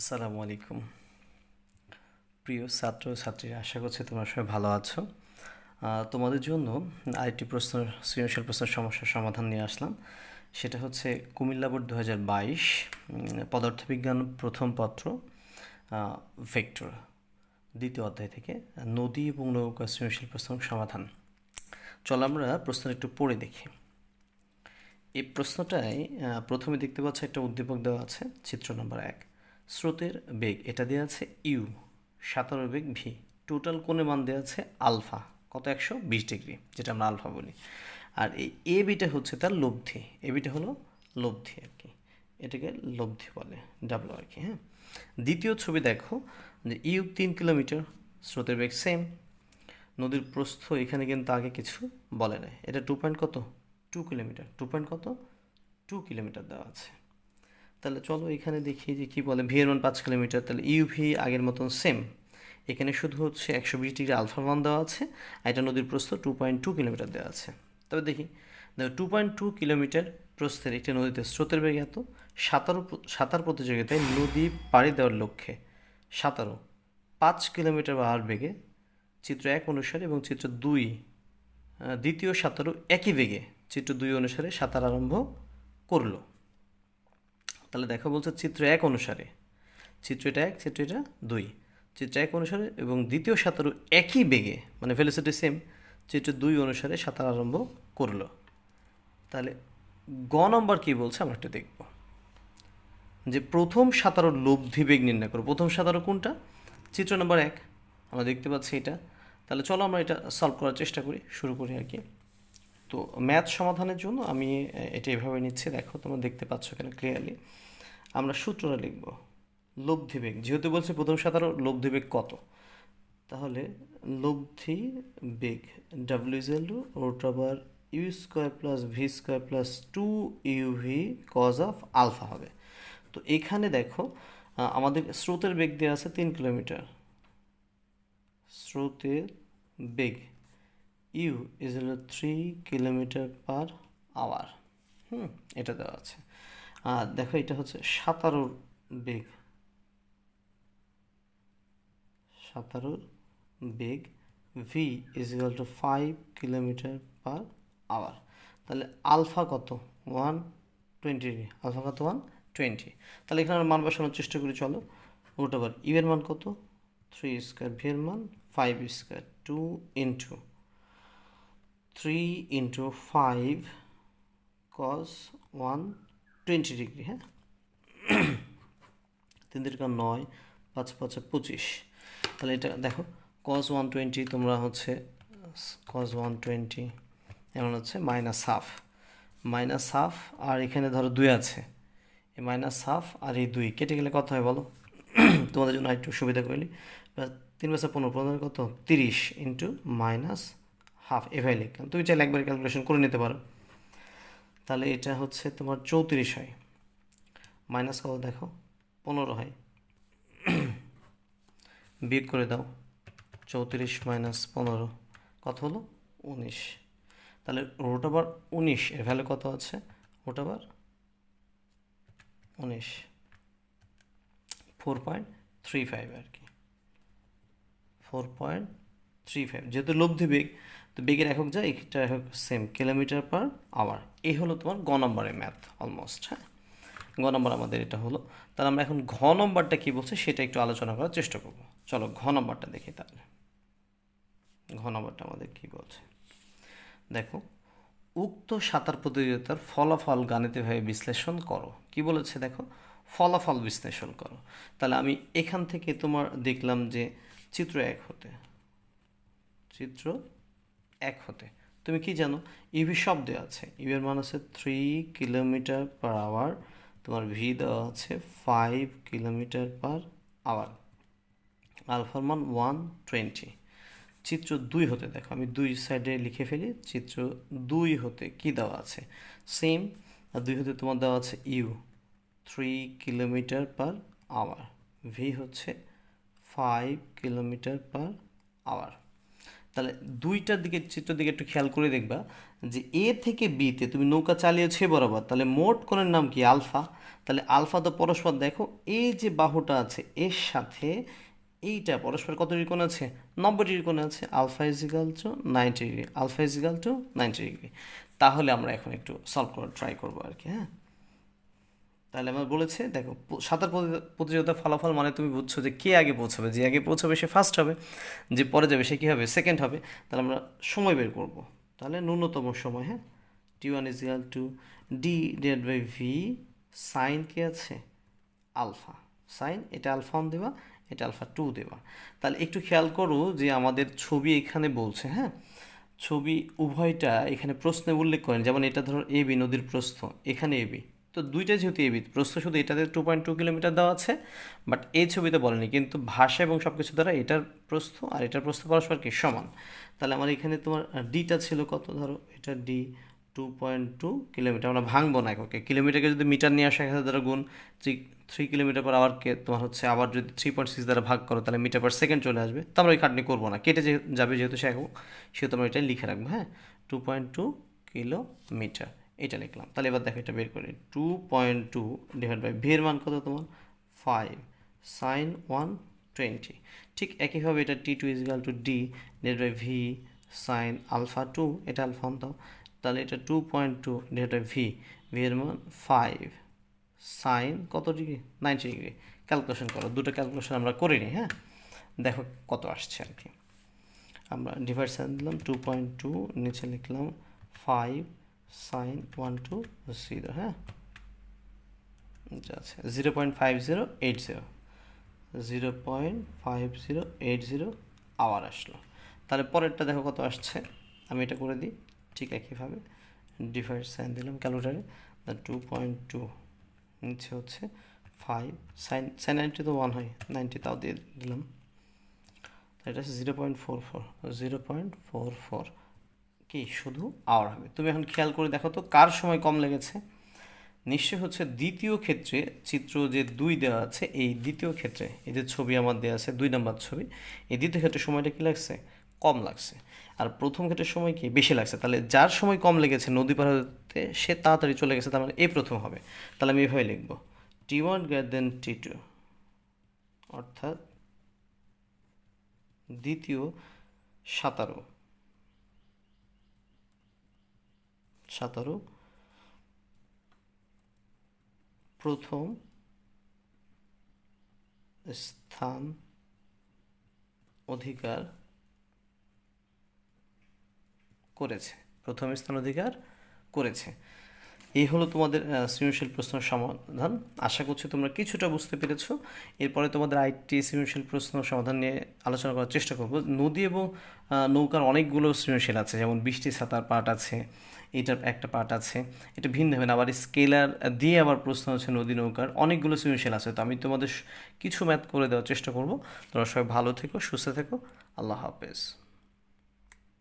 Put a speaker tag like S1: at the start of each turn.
S1: আসসালামু আলাইকুম। প্রিয় ছাত্র ছাত্রীরা আশা করছি তোমরা সবাই ভালো আছো। তোমাদের জন্য আরেকটি প্রশ্ন সৃজনশীল প্রশ্নের সমস্যার সমাধান নিয়ে আসলাম। সেটা হচ্ছে, কুমিল্লা বোর্ড দু হাজার বাইশ পদার্থবিজ্ঞান প্রথম পত্র ভেক্টর, দ্বিতীয় অধ্যায় থেকে, নদী এবং নৌকা সৃজনশীল প্রশ্নের সমাধান। চলো আমরা প্রশ্নটা একটু পড়ে দেখি। এই প্রশ্নটায় প্রথমে দেখতে পাচ্ছ একটা উদ্দীপক দেওয়া আছে, চিত্র নম্বর এক। স্রোতের বেগ এটা দেওয়া আছে ইউ সাঁতারের বেগ ভি। টোটাল কোণের মান দেওয়া আছে আলফা, কত একশো বিশ ডিগ্রি, যেটা আমরা আলফা বলি। আর এই এ বিটা হচ্ছে তার লব্ধি, এ বিটা হলো লব্ধি আর কি। এটাকে লব্ধি বলে ডাবল আর কি হ্যাঁ। দ্বিতীয় ছবি দেখো, যে ইউ তিন কিলোমিটার, স্রোতের বেগ সেম নদীর প্রস্থ এখানে কিন্তু আগে কিছু বলে নাই। এটা টু পয়েন্ট কত? Two kilometre. টু পয়েন্ট কত? টু কিলোমিটার দেওয়া আছে। তাহলে চলো এখানে দেখি যে কী বলে ভি এর মান পাঁচ কিলোমিটার, তাহলে ইউভি আগের মতন সেম এখানে শুধু হচ্ছে একশো বিশ ডিগ্রি আলফা মান দেওয়া আছে, আর এটা নদীর প্রস্থ টু পয়েন্ট টু কিলোমিটার দেওয়া আছে। তবে দেখি দেখো টু পয়েন্ট টু কিলোমিটার প্রস্থের একটি নদীতে স্রোতের বেগ এত, সাঁতার সাঁতার প্রতিযোগিতায় নদী পাড়ি দেওয়ার লক্ষ্যে সাঁতারও পাঁচ কিলোমিটার আর বেগে, চিত্র এক অনুসারে এবং চিত্র দুই দ্বিতীয় সাঁতারও একই বেগে, চিত্র দুই অনুসারে সাঁতার আরম্ভ করল। তাহলে দেখো বলছে চিত্র এক অনুসারে। চিত্র এটা এক, চিত্র এটা দুই। চিত্র এক অনুসারে এবং দ্বিতীয় সাঁতারু একই বেগে মানে ভেলোসিটি সেম চিত্র দুই অনুসারে সাঁতার আরম্ভ করল। তাহলে গ নম্বর কী বলছে আমরা একটু দেখব। যে প্রথম সাঁতারও লব্ধি বেগ নির্ণয় করো। প্রথম সাঁতারও কোনটা? চিত্র নম্বর এক। আমরা দেখতে পাচ্ছি এটা। তাহলে চলো আমরা এটা সলভ করার চেষ্টা করি, শুরু করি আর কি। তো ম্যাথ সমাধানের জন্য আমি এটা এভাবে নিচ্ছি। দেখো, তোমরা দেখতে পাচ্ছ কেন ক্লিয়ারলি আমরা সূত্রটা লিখব। লব্ধি বেগ যেহেতু বলছে প্রথম সাঁতারও লব্ধি বেগ কত? তাহলে লব্ধি বেগ W is L to root over u square plus v square plus two u v cos of alpha হবে। তো এখানে দেখো আমাদের স্রোতের বেগ দেওয়া আছে তিন কিলোমিটার। স্রোতের বেগ ইউ ইজ হলো থ্রি কিলোমিটার পার আওয়ার। হুম, এটা দেওয়া আছে। আর দেখো, এটা হচ্ছে সাঁতারুর বেগ। সাঁতারুর বেগ v is equal to five kilometre per hour তাহলে আলফা কত? ওয়ান টোয়েন্টি আলফা কত? ওয়ান টোয়েন্টি তাহলে এখানে মান বসানোর চেষ্টা করি, চলো। রুট ওভার ইউ এর মান কত? থ্রি স্কোয়ার ভি এর মান five square two into three into five cos one twenty degree হ্যাঁ? তিন তিনটা নয়, পাঁচ পাঁচে পঁচিশ। তাহলে এটা দেখো কস ওয়ান টোয়েন্টি তোমরা হচ্ছে কস ওয়ান টোয়েন্টি এমন হচ্ছে মাইনাস হাফ মাইনাস হাফ আর এখানে ধরো দুই আছে। এই মাইনাস হাফ আর এই দুই, কেটে গেলে কত হয় বলো? তোমাদের জন্য একটু সুবিধা করলি তিন বছর পনেরো পনেরো কত? তিরিশ ইন্টু মাইনাস হাফ এভাবে লিখলাম তুমি চাইলে একবার ক্যালকুলেশন করে নিতে পারো। তাহলে এটা হচ্ছে তোমার চৌত্রিশ হয়। মাইনাস কত দেখো, পনেরো হয়। বিয়োগ করে দাও, চৌত্রিশ মাইনাস পনেরো। কত হলো? উনিশ। তাহলে রোট আবার উনিশ, এর ভ্যালু কত আছে? রোট আবার উনিশ। ফোর পয়েন্ট থ্রি ফাইভ আর কি। ফোর পয়েন্ট থ্রি ফাইভ যেহেতু লব্ধি বেগ তো বেগের একক যা এটা একক সেম কিলোমিটার পার আওয়ার এই হলো তোমার গ নম্বরের ম্যাথ অলমোস্ট হ্যাঁ? গ নম্বর আমাদের এটা হলো। তাহলে আমরা এখন ঘ নম্বরটা কী বলছে সেটা একটু আলোচনা করার চেষ্টা করব। চলো ঘ নম্বরটা দেখি তাহলে। ঘ নম্বরটা আমাদের কী বলছে? দেখো, উক্ত সাঁতার প্রতিযোগিতার ফলাফল গাণিতিকভাবে বিশ্লেষণ করো। কি বলেছে দেখো? ফলাফল বিশ্লেষণ করো। তাহলে আমি এখান থেকে তোমার দেখলাম যে চিত্র এক হতে। চিত্র এক হতে। তুমি কি জানো, ইভি শব্দ আছে। ইভির মান আছে থ্রি কিলোমিটার পার আওয়ার তোমার ভি দেওয়া আছে ফাইভ কিলোমিটার পার আওয়ার আলফার মান ওয়ান টোয়েন্টি চিত্র দুই হতে দেখো, আমি দুই সাইডে লিখে ফেলি, চিত্র দুই হতে কি দেওয়া আছে? সেম আর দুই হতে তোমার দেওয়া আছে u three kilometre per hour v হচ্ছে ফাইভ কিলোমিটার পার আওয়ার তাহলে দুইটার দিকে চিত্রের দিকে একটু খেয়াল করে দেখবা যে এ থেকে বিতে তুমি নৌকা চালিয়েছে বরাবর, তাহলে মোট কোণের নাম কি? আলফা। তাহলে আলফা তো পরস্পর, দেখো এই যে বাহুটা আছে, এর সাথে এইটা পরস্পর কত ডিগ্রি কোণ আছে? নব্বই ডিগ্রি কোণ আছে। Alpha equal to ninety degree alpha equal to ninety degree তাহলে আমরা এখন একটু সলভ করার ট্রাই করব আর কি হ্যাঁ? তাহলে আমার বলেছে, দেখো সাঁতার প্রতি- প্রতিযোগিতার ফলাফল মানে তুমি বুঝছ যে কে আগে পৌঁছাবে, যে আগে পৌঁছাবে সে ফার্স্ট হবে, যে পরে যাবে সে কী হবে সেকেন্ড হবে, তাহলে আমরা সময় বের করব। তাহলে ন্যূনতম সময় হ্যাঁ? T one is equal to d divide by v sine কে আছে? আলফা সাইন এটা আলফা ওয়ান দেবা, এটা আলফা টু দেবা। তাহলে একটু খেয়াল করো যে আমাদের ছবি এখানে বলছে হ্যাঁ? ছবি উভয়টা এখানে প্রশ্নে উল্লেখ করেন, যেমন এটা ধরো এ বি, নদীর প্রস্থ, এখানে এ বি। তো দুইটা যেহেতু এবি প্রস্থ শুধু এটাতে টু পয়েন্ট টু কিলোমিটার দেওয়া আছে বাট এই ছবিতে বলেনি, কিন্তু ভাষা এবং সব কিছু দ্বারা এটার প্রস্থ আর এটার প্রস্থ পরস্পর কি সমান? তাহলে আমার এখানে তোমার ডিটা ছিল কত? ধরো, এটা d two point two kilometre, আমরা ভাঙবো না এককে, কিলোমিটারকে যদি মিটার নিয়ে আসা হাজার দ্বারা গুণ থ্রি থ্রি কিলোমিটার পর আবার কে তোমার হচ্ছে আবার যদি থ্রি পয়েন্ট সিক্স দ্বারা ভাগ করো, তাহলে মিটার পার সেকেন্ড চলে আসবে, তো আমরা ওই খাটনি করব না, কেটে যাবে যেহেতু সে একক, সেহেতু আমরা এটাই লিখে রাখব হ্যাঁ? Two point two kilometre. এটা লিখলাম। তাহলে এবার দেখো এটা বের করি two point two divide by ভির মান কত তোমার? ফাইভ সাইন ওয়ান টোয়েন্টি ঠিক একইভাবে এটা t two is equal to d divide by v sine alpha two এটা আলফা দাও। তাহলে এটা two point two divide by v v এর মান ফাইভ সাইন কত ডিগ্রি নাইনটি ডিগ্রি ক্যালকুলেশন করো। দুটো ক্যালকুলেশন আমরা করিনি হ্যাঁ? দেখো কত আসছে আর কি। আমরা ডিভাইড সাইন দিলাম টু পয়েন্ট টু নিচে লিখলাম five sine one two zero হ্যাঁ? আচ্ছা zero point five zero eight zero zero point five zero eight zero hour আসলো। তাহলে পরেরটা দেখো কত আসছে, আমি এটা করে দিই, ঠিক একইভাবে। ডিভাইড সাইন দিলাম ক্যালকুলেটারে টু পয়েন্ট টু নিচে হচ্ছে ফাইভ, সাইন সাইন নাইনটি তো ওয়ান হয়, নাইনটি তাও দিয়ে দিলাম। এটা হচ্ছে zero point four four, zero point four four. কি শুধু আওয়ার হবে? তুমি এখন খেয়াল করে দেখো তো কার সময় কম লেগেছে? নিশ্চয় হচ্ছে দ্বিতীয় ক্ষেত্রে চিত্র যে দুই দেওয়া আছে, এই দ্বিতীয় ক্ষেত্রে, এই যে ছবি আমার দেওয়া আছে, দুই নম্বর ছবি, এই দ্বিতীয় ক্ষেত্রে সময়টা কি লাগছে? কম লাগছে। আর প্রথম ক্ষেত্রে সময় কি? বেশি লাগছে। তাহলে যার সময় কম লেগেছে নদী পার হতে, সে তাড়াতাড়ি চলে গেছে, তার মানে এই প্রথম হবে। তাহলে আমি এভাবে লিখব। T one greater than t two অর্থাৎ দ্বিতীয় সাতারো সাতারো। প্রথম স্থান অধিকার করেছে। প্রথম স্থান অধিকার করেছে। এই হলো তোমাদের সৃজনশীল প্রশ্নের সমাধান। আশা করছি তোমরা কিছুটা বুঝতে পেরেছ। এরপরে তোমাদের আইটি সৃজনশীল প্রশ্ন সমাধান নিয়ে আলোচনা করার চেষ্টা করব। নদী এবং নৌকার অনেকগুলো সৃজনশীল আছে, যেমন বৃষ্টি ছাতার পার্ট আছে, এটার একটা পার্ট আছে। এটা ভিন্ন হবে না, আবার স্কেলার দিয়ে আবার প্রশ্ন হচ্ছে নদী নৌকার। অনেকগুলো সৃজনশীল আছে, তো আমি তোমাদের কিছু ম্যাথ করে দেওয়ার চেষ্টা করব। তোমরা সবাই ভালো থেকো, সুস্থ থেকো। আল্লাহ হাফেজ।